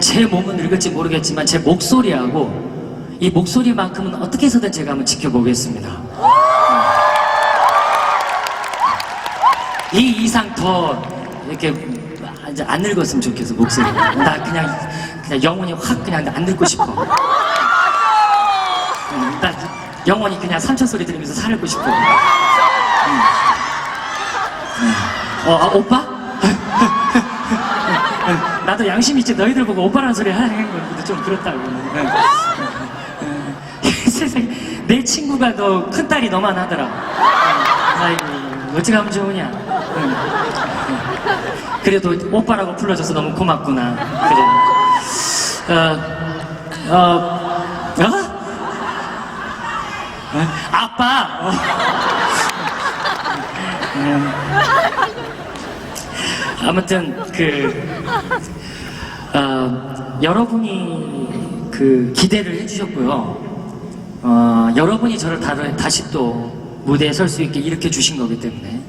제 몸은 늙을지 모르겠지만 제 목소리하고 이 목소리만큼은 어떻게 해서든 제가 한번 지켜보겠습니다. 이 이상 더 이렇게 안 늙었으면 좋겠어 목소리. 나 그냥 그냥 영혼이 확 그냥 안 늙고 싶어. 음, 나 영혼이 그냥 삼촌 소리 들으면서 살고 싶어. 음. 음. 어, 아, 오빠? 나도 양심 있지 너희들 보고 오빠라는 소리 하는 것도 좀 그렇다고. 세상에 내 친구가 너 큰 딸이 너만 하더라. 아이고 어찌 하면 좋으냐. 응. 응. 그래도 오빠라고 불러줘서 너무 고맙구나. 그래. 어, 어, 어? 어? 아빠. 어. 음. 아무튼 그 어, 여러분이 그 기대를 해주셨고요. 어, 여러분이 저를 다, 다시 또 무대에 설 수 있게 일으켜 주신 거기 때문에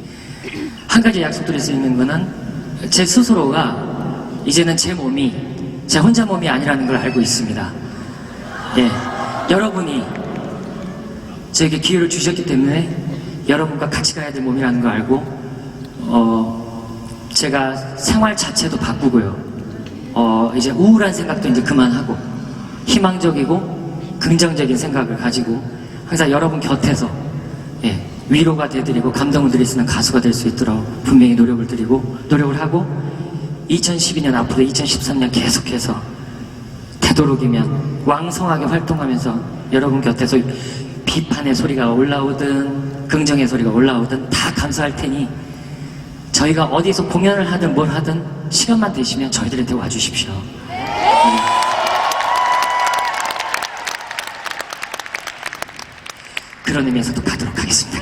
한 가지 약속드릴 수 있는 거는 제 스스로가 이제는 제 몸이 제 혼자 몸이 아니라는 걸 알고 있습니다. 예, 여러분이 저에게 기회를 주셨기 때문에 여러분과 같이 가야 될 몸이라는 걸 알고 어, 제가 생활 자체도 바꾸고요. 어, 이제 우울한 생각도 이제 그만하고 희망적이고 긍정적인 생각을 가지고 항상 여러분 곁에서 예, 위로가 되드리고 감동을 드릴 수 있는 가수가 될 수 있도록 분명히 노력을 드리고 노력을 하고 2012년 앞으로 2013년 계속해서 되도록이면 왕성하게 활동하면서 여러분 곁에서 비판의 소리가 올라오든 긍정의 소리가 올라오든 다 감사할 테니 저희가 어디서 공연을 하든 뭘 하든 시간만 되시면 저희들한테 와주십시오. 그런 의미에서 또 가도록 하겠습니다.